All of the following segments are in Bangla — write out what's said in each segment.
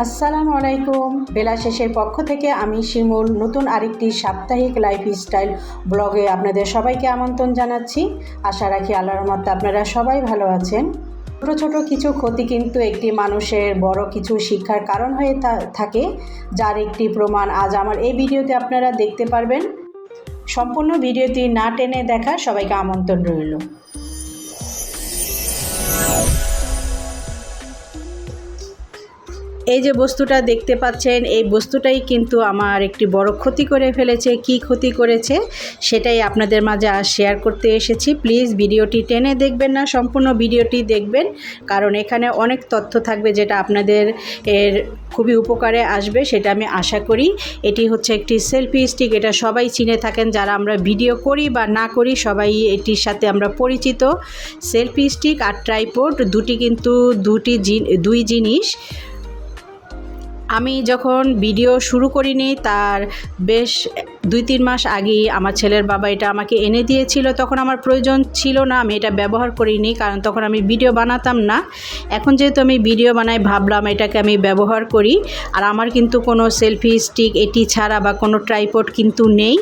আসসালামু আলাইকুম। বেলা শেষের পক্ষ থেকে আমি শিমুল। নতুন আরেকটি সাপ্তাহিক লাইফ স্টাইল ব্লগে আপনাদের সবাইকে আমন্ত্রণ জানাচ্ছি। আশা রাখি আল্লাহর মধ্যে আপনারা সবাই ভালো আছেন। ছোটো ছোটো কিছু ক্ষতি কিন্তু একটি মানুষের বড় কিছু শিক্ষার কারণ হয়ে থাকে, যার একটি প্রমাণ আজ আমার এই ভিডিওতে আপনারা দেখতে পারবেন। সম্পূর্ণ ভিডিওটি না টেনে দেখা সবাইকে আমন্ত্রণ রইল। এই যে বস্তুটা দেখতে পাচ্ছেন, এই বস্তুটাই কিন্তু আমার একটি বড় ক্ষতি করে ফেলেছে। কি ক্ষতি করেছে সেটাই আপনাদের মাঝে আজ শেয়ার করতে এসেছি। প্লিজ ভিডিওটি টেনে দেখবেন না, সম্পূর্ণ ভিডিওটি দেখবেন। কারণ এখানে অনেক তথ্য থাকবে যেটা আপনাদের এর খুবই উপকারে আসবে, সেটা আমি আশা করি। এটি হচ্ছে একটি সেলফি স্টিক এটা সবাই চিনে থাকেন। যারা আমরা ভিডিও করি বা না করি, সবাই এটির সাথে আমরা পরিচিত। সেলফি স্টিক আর ট্রাইপোড দুটি কিন্তু দুটি দুই জিনিস। আমি যখন ভিডিও শুরু করিনি তার বেশ দুই তিন মাস আগেই আমার ছেলের বাবা এটা আমাকে এনে দিয়েছিল। তখন আমার প্রয়োজন ছিল না, আমি এটা ব্যবহার করিনি, কারণ তখন আমি ভিডিও বানাতাম না। এখন যেহেতু আমি ভিডিও বানাই, ভাবলাম এটাকে আমি ব্যবহার করি। আর আমার কিন্তু কোনো সেলফি স্টিক এটি ছাড়া বা কোনো ট্রাইপড কিন্তু নেই।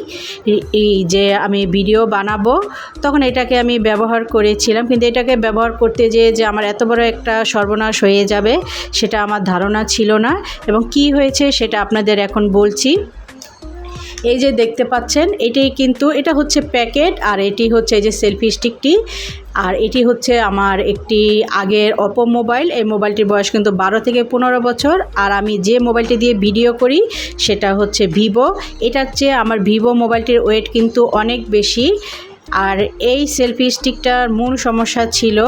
এই- যে আমি ভিডিও বানাবো, তখন এটাকে আমি ব্যবহার করেছিলাম। কিন্তু এটাকে ব্যবহার করতে যেয়ে যে আমার এত বড় একটা সর্বনাশ হয়ে যাবে, সেটা আমার ধারণা ছিল না। এবং কি হয়েছে সেটা আপনাদের এখন বলছি। এই যে দেখতে পাচ্ছেন, এটি কিন্তু, এটা হচ্ছে প্যাকেট আর এটি হচ্ছে এই যে সেলফি স্টিকটি। আর এটি হচ্ছে আমার একটি আগের অপো মোবাইল এই মোবাইলটির বয়স কিন্তু বারো থেকে পনেরো বছর। আর আমি যে মোবাইলটি দিয়ে ভিডিও করি, সেটা হচ্ছে ভিভো এটার চেয়ে আমার ভিভো মোবাইলটির ওয়েট কিন্তু অনেক বেশি। আর এই সেলফি স্টিকটার মূল সমস্যা ছিল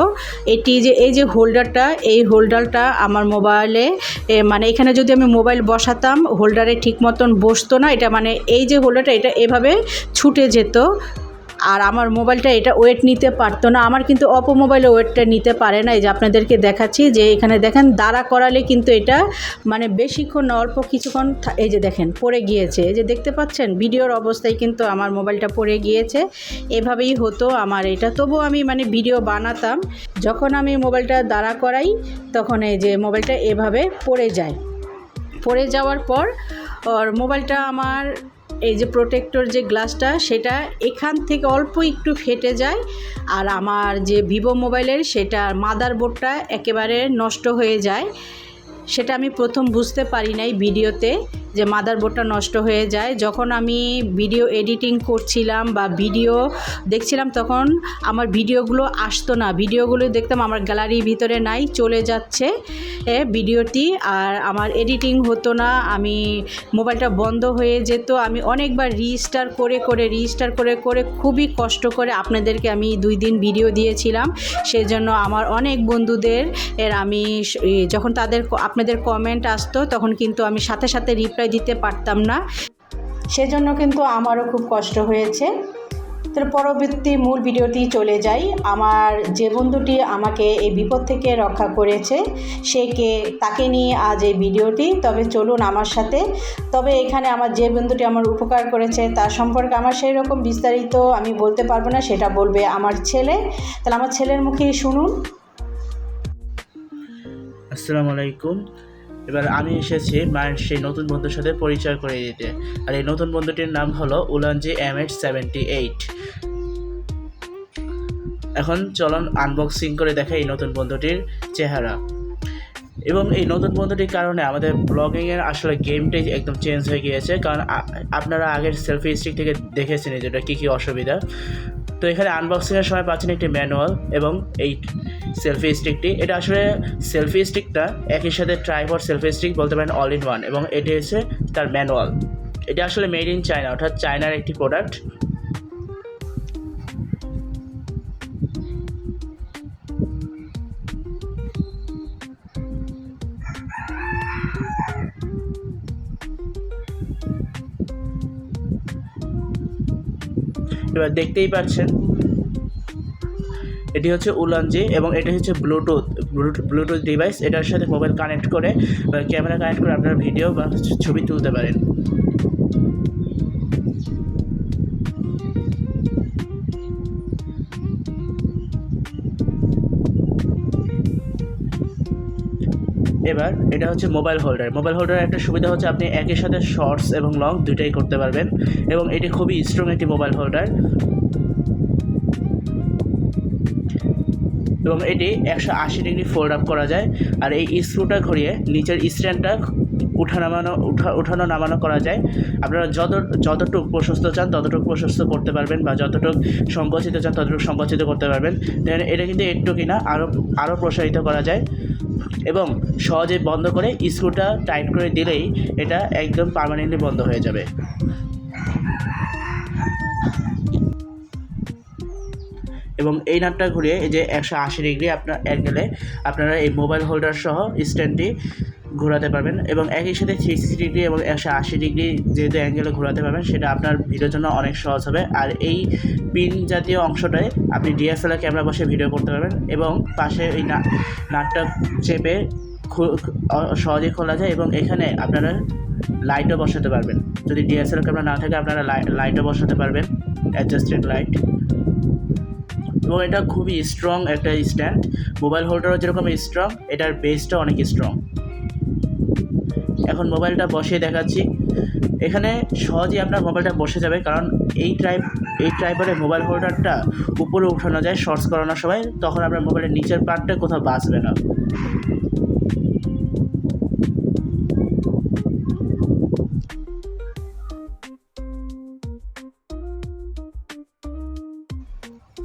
এটি যে, এই যে হোল্ডারটা এই হোল্ডারটা আমার মোবাইলে মানে এখানে যদি আমি মোবাইল বসাতাম হোল্ডারে ঠিক মতন বসতো না, এটা মানে এই যে হোল্ডারটা এটা এভাবে ছুটে যেত। আর আমার মোবাইলটা এটা ওয়েট নিতে পারতো না। আমার কিন্তু অপো মোবাইলে ওয়েটটা নিতে পারে না। এই যে আপনাদেরকে দেখাচ্ছি যে এখানে দেখেন, দাঁড়া করালে কিন্তু এটা মানে বেশিক্ষণ অল্প কিছুক্ষণ এই যে দেখেন, পড়ে গিয়েছে। এই যে দেখতে পাচ্ছেন, ভিডিওর অবস্থায় কিন্তু আমার মোবাইলটা পড়ে গিয়েছে। এভাবেই হতো আমার এটা। তবুও আমি মানে ভিডিও বানাতাম। যখন আমি মোবাইলটা দাঁড়া করাই, তখন এই যে মোবাইলটা এভাবে পড়ে যায়। পড়ে যাওয়ার পর, ওর মোবাইলটা আমার এই যে প্রোটেক্টর যে গ্লাসটা সেটা এখান থেকে অল্প একটু ফেটে যায় আর আমার যে ভিভো মোবাইলের সেটা মাদার বোর্ডটা একেবারে নষ্ট হয়ে যায়। সেটা আমি প্রথম বুঝতে পারি নাই ভিডিওতে যে মাদার বোর্ডটা নষ্ট হয়ে যায়। যখন আমি ভিডিও এডিটিং করছিলাম বা ভিডিও দেখছিলাম তখন আমার ভিডিওগুলো আসতো না। ভিডিওগুলো দেখতাম আমার গ্যালারির ভিতরে নাই চলে যাচ্ছে এ, ভিডিওটি আর আমার এডিটিং হতো না। আমি মোবাইলটা বন্ধ হয়ে যেত। আমি অনেকবার রিস্টার করে করে রিস্টার করে করে খুবই কষ্ট করে আপনাদেরকে আমি দুই দিন ভিডিও দিয়েছিলাম। সেজন্য আমার অনেক বন্ধুদের এর আমি যখন তাদের আপনাদের কমেন্ট আসতো, তখন কিন্তু আমি সাথে সাথে রিপ্লাই দিতে পারতাম না। সেজন্য কিন্তু আমারও খুব কষ্ট হয়েছে। তো পরবর্তী মূল ভিডিওটি চলে যাই। আমার যে বন্ধুটি আমাকে এই বিপদ থেকে রক্ষা করেছে, সে কে, তাকে নিয়ে আজ এই ভিডিওটি। তবে চলুন আমার সাথে। তবে এখানে আমার যে বন্ধুটি আমার উপকার করেছে, তার সম্পর্কে আমার সেই রকম বিস্তারিত আমি বলতে পারব না, সেটা বলবে আমার ছেলে। তাহলে আমার ছেলের মুখেই শুনুন। আসসালামু আলাইকুম। এবার আমি এসেছি মায়ের সেই নতুন বন্ধুর সাথে পরিচয় করে দিতে। আর এই নতুন বন্ধুটির নাম হলো উলানজি এম সেভেন্টি এইট এখন চলন আনবক্সিং করে দেখা এই নতুন বন্ধুটির চেহারা। এবং এই নতুন বন্ধুটির কারণে আমাদের ব্লগিংয়ের আসলে গেমটাই একদম চেঞ্জ হয়ে গিয়েছে। কারণ আপনারা আগের সেলফি স্টিক থেকে দেখেছেন যেটা কী কী অসুবিধা। তো এখানে আনবক্সিংয়ের সময় পাচ্ছেন একটি ম্যানুয়াল এবং এই সেলফি স্টিকটি এটা আসলে সেলফি স্টিকটা একই সাথে ট্রাইপড সেলফি স্টিক বলতে পারেন অল ইন ওয়ান এবং এটি হচ্ছে তার ম্যানুয়াল এটা আসলে মেড ইন চায়না অর্থাৎ চায়নার একটি প্রোডাক্ট এবার দেখতেই পাচ্ছেন। এটি হচ্ছে উলানজি এবং এটি হচ্ছে ব্লুটুথ ব্লুটুথ ডিভাইস এটার সাথে মোবাইল কানেক্ট করে ক্যামেরা কানেক্ট করে আপনারা ভিডিও বা ছবি তুলতে পারেন। এবার এটা হচ্ছে মোবাইল হোল্ডার মোবাইল হোল্ডারের একটা সুবিধা হচ্ছে আপনি একই সাথে শর্টস এবং লং দুইটাই করতে পারবেন এবং এটি খুবই স্ট্রং একটি মোবাইল হোল্ডার এবং এটি একশো আশি ডিগ্রি ফোল্ড আপ করা যায়। আর এই স্ক্রুটা ঘুরিয়ে নিচের স্ট্যান্ডটা উঠা নামানো, উঠা, উঠানো নামানো করা যায়। আপনারা যত, যতটুকু প্রশস্ত চান, ততটুকু প্রশস্ত করতে পারবেন বা যতটুকু সংকুচিত চান, ততটুকু সংকুচিত করতে পারবেন। দেন এটা কিন্তু একটু কিনা আরও আরও প্রসারিত করা যায়। এবং সহজে বন্ধ করে স্ক্রুটা টাইট করে দিলেই এটা একদম পার্মানেন্টলি বন্ধ হয়ে যাবে। এবং এই নাটটা ঘুরিয়ে এই যে একশো আশি ডিগ্রি আপনার অ্যাঙ্গেলে আপনারা এই মোবাইল হোল্ডার সহ স্ট্যান্ডটি ঘোরাতে পারবেন এবং একই সাথে থ্রি সিক্সটি ডিগ্রি এবং একশো আশি ডিগ্রি যেহেতু অ্যাঙ্গেলে ঘোরাতে পারবেন, সেটা আপনার ভিডিওর জন্য অনেক সহজ হবে। আর এই পিন জাতীয় অংশটায় আপনি ডিএসএলআর ক্যামেরা বসে ভিডিও করতে পারবেন এবং পাশে এই নাটটা চেপে সহজেই খোলা যায় এবং এখানে আপনারা লাইটও বসাতে পারবেন। যদি ডিএসএলআর ক্যামেরা না থাকে, আপনারা লাইটও বসাতে পারবেন অ্যাডজাস্টেড লাইট এবং এটা খুবই স্ট্রং একটা স্ট্যান্ড মোবাইল হোল্ডারও যেরকম স্ট্রং এটার বেসটা অনেক স্ট্রং এখন মোবাইলটা বসিয়ে দেখাচ্ছি। এখানে সহজেই আপনার মোবাইলটা বসে যাবে, কারণ এই ট্রাইপ এই ট্রাইপারে মোবাইল হোল্ডারটা উপরে উঠানো যায় শর্টস করানোর সময়। তখন আপনার মোবাইলের নিচের পার্টটা কোথাও বাঁচবে না।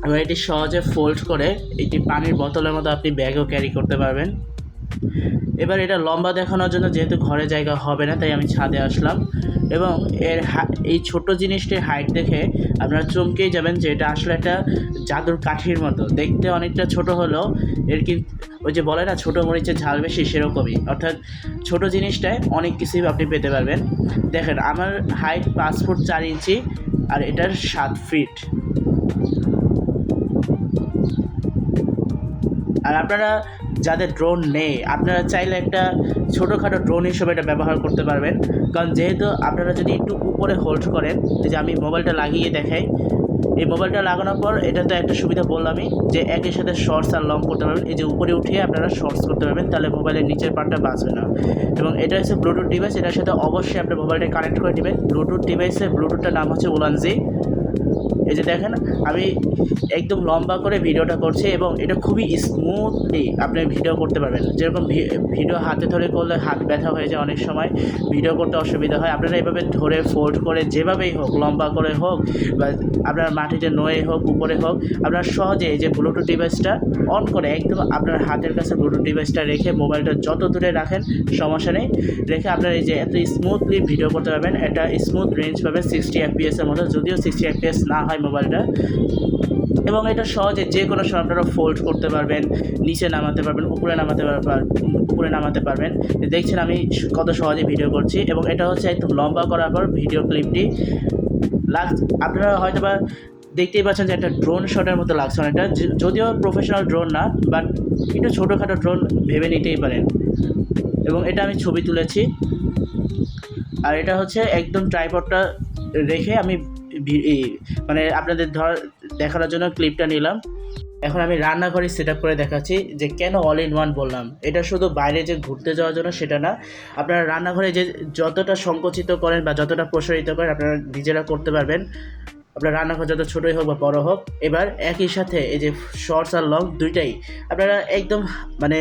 এবং এটি সহজে ফোল্ড করে, এটি পানির বোতলের মতো আপনি ব্যাগও ক্যারি করতে পারবেন। এবার এটা লম্বা দেখানোর জন্য যেহেতু ঘরে জায়গা হবে না, তাই আমি ছাদে আসলাম। এবং এর এই ছোট জিনিসটির হাইট দেখে আপনারা চমকেই যাবেন যে এটা আসলে একটা জাদুর কাঠির মতো। দেখতে অনেকটা ছোট হলেও এর কি ওই যে বলে না, ছোটো মরিচের ঝাল বেশি সেরকমই। অর্থাৎ ছোট জিনিসটায় অনেক কিছুই আপনি পেতে পারবেন। দেখেন, আমার হাইট পাঁচ ফুট চার ইঞ্চি আর এটার সাত ফিট আর আপনারা যাদের ড্রোন নেই, আপনারা চাইলে একটা ছোটোখাটো ড্রোন হিসেবে এটা ব্যবহার করতে পারবেন। কারণ যেহেতু আপনারা যদি একটু উপরে হোল্ড করেন যে আমি মোবাইলটা লাগিয়ে দেখাই, এই মোবাইলটা লাগানোর পর এটা তো একটা সুবিধা বললামই যে একই সাথে শর্টস আর লং করতে পারবেন। এই যে উপরে উঠিয়ে আপনারা শর্টস করতে পারবেন, তাহলে মোবাইলের নিচের পার্টটা বাঁচবে না। এবং এটা হচ্ছে ব্লুটুথ ডিভাইস এটার সাথে অবশ্যই আপনার মোবাইলটা কানেক্ট করে নেবেন ব্লুটুথ ডিভাইসের ব্লুটুথটার নাম হচ্ছে ওলানজি এই যে দেখেন, আমি একদম লম্বা করে ভিডিওটা করছি এবং এটা খুবই স্মুথলি আপনি ভিডিও করতে পারবেন। যেরকম ভিডিও হাতে ধরে করলে হাত ব্যথা হয়ে যায় অনেক সময় ভিডিও করতে অসুবিধা হয়। আপনারা এভাবে ধরে ফোল্ড করে যেভাবেই হোক, লম্বা করে হোক বা আপনার মাটিতে নয়ে হোক, উপরে হোক, আপনারা সহজে এই যে ব্লুটুথ ডিভাইসটা অন করে একদম আপনার হাতের কাছে ব্লুটুথ ডিভাইসটা রেখে মোবাইলটা যত দূরে রাখেন, সমস্যা নেই। রেখে আপনারা এই যে এত স্মুথলি ভিডিও করতে পারবেন। এটা স্মুথ রেঞ্জ পাবেন সিক্সটি এফপিএসের মতো। যদিও সিক্সটি এফপিএস না হয় মোবাইলটা এবং এটা সহজে যে কোনো সময় আপনারা ফোল্ড করতে পারবেন, নিচে নামাতে পারবেন, উপরে নামাতে পারবেন উপরে নামাতে পারবেন। দেখছেন আমি কত সহজে ভিডিও করছি এবং এটা হচ্ছে একদম লম্বা করার পর ভিডিও ক্লিপটি লাগ, আপনারা হয়তো বা দেখতেই পাচ্ছেন যে একটা ড্রোন শটের মতো লাগছে অনেকটা। যদিও প্রফেশনাল ড্রোন না বাট একটু ছোটোখাটো ড্রোন ভেবে নিতেই পারেন। এবং এটা আমি ছবি তুলেছি। আর এটা হচ্ছে একদম ট্রাইপডটা রেখে আমি মানে আপনাদের ধর, দেখানোর জন্য ক্লিপটা নিলাম। এখন আমি রান্নাঘরে সেট করে দেখাচ্ছি যে কেন অল ইন ওয়ান বললাম। এটা শুধু বাইরে যে ঘুরতে যাওয়ার জন্য সেটা না। আপনারা রান্নাঘরে যে যতটা সংকুচিত করেন বা যতটা প্রসারিত করেন, আপনারা নিজেরা করতে পারবেন। আপনার রান্নাঘর যত ছোটোই হোক বা বড় হোক, এবার একই সাথে এই যে শর্টস আর লং দুইটাই আপনারা একদম মানে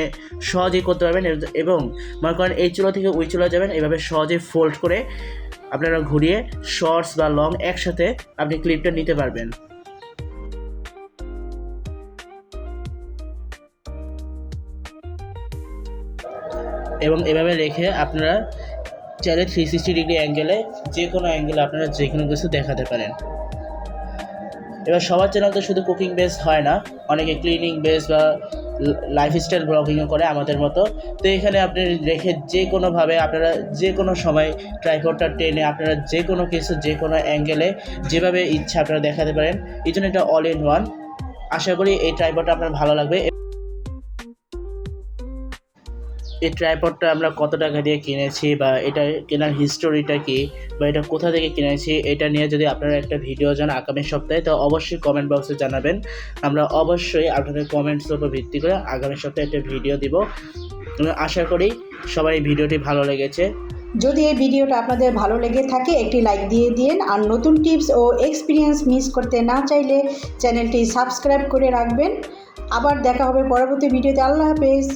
সহজেই করতে পারবেন এবং মনে করেন এই চুলা থেকে ওই চুলা যাবেন, এভাবে সহজেই ফোল্ড করে আপনারা ঘুরিয়ে শর্টস বা লং একসাথে আপনি ক্লিপটা নিতে পারবেন। এবং এভাবে রেখে আপনারা চাইলে থ্রি সিক্সটি ডিগ্রি অ্যাঙ্গেলে যে কোনো অ্যাঙ্গেলে আপনারা যে কোনো কিছু দেখাতে পারেন। এবার সবার চ্যানেল তো শুধু কুকিং বেস হয় না, অনেকে ক্লিনিং বেস বা লাইফস্টাইল ব্লগিংও করে আমাদের মতো। তো এখানে আপনি রেখে যে কোনোভাবে আপনারা যে কোনো সময় ট্রাইপডটা টেনে আপনারা যে কোনো কিছু, যে কোনো অ্যাঙ্গেলে যেভাবে ইচ্ছা আপনারা দেখাতে পারেন। এই জন্য এটা অল ইন ওয়ান আশা করি এই ট্রাইপডটা আপনার ভালো লাগবে। এই ট্রাইপডটা আমরা কত টাকা দিয়ে কিনেছি বা এটা কেনার হিস্টোরিটা কি বা এটা কোথা থেকে কিনেছি, এটা নিয়ে যদি আপনারা একটা ভিডিও যান আগামী সপ্তাহে, তো অবশ্যই কমেন্ট বক্সে জানাবেন। আমরা অবশ্যই আপনাদের কমেন্টসের উপর ভিত্তি করে আগামী সপ্তাহে একটা ভিডিও দিব। আশা করি সবাই ভিডিওটি ভালো লেগেছে। যদি এই ভিডিওটা আপনাদের ভালো লেগে থাকে, একটি লাইক দিয়ে দিন। আর নতুন টিপস ও এক্সপিরিয়েন্স মিস করতে না চাইলে চ্যানেলটি সাবস্ক্রাইব করে রাখবেন। আবার দেখা হবে পরবর্তী ভিডিওতে আল্লাহ হাফেজ।